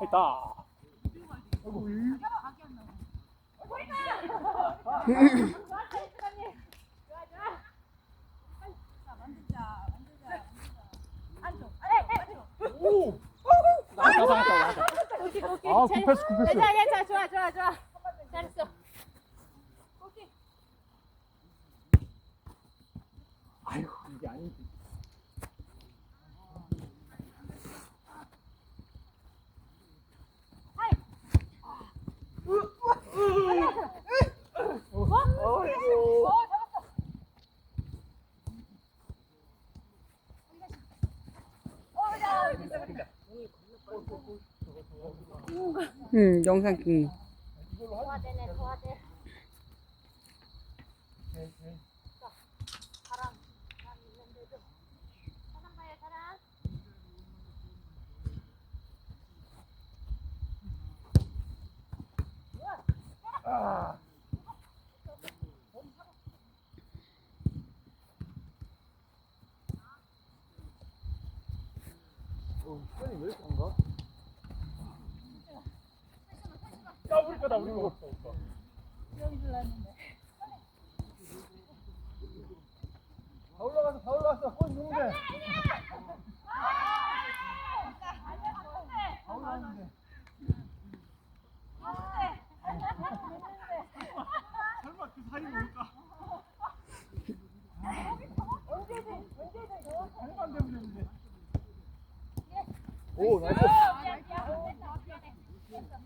했다. 오! 오케이 오케이. 아, 잘- 굿패스, 굿패스. 괜찮아 괜찮아 좋아 좋아 좋아. 잘했어. 오케이. 아이고, 이게 아니지. 어이구. 어 잡았어. 어 야. 됐어 됐어. 응, 영상 응. 사람. 아. 어, 왜 이렇게 안 가? 야, 우리 거다, 우리 거. 여기 줄랐는데. 다 올라갔어, 다 올라갔어. 어, 누군데? 다 올라갔는데. 설마 그 사이 뭘까? 언제든 언제든. 발만 대면 되는데. 오, 나이스. 미안 미안. 됐다 미안해. 됐어.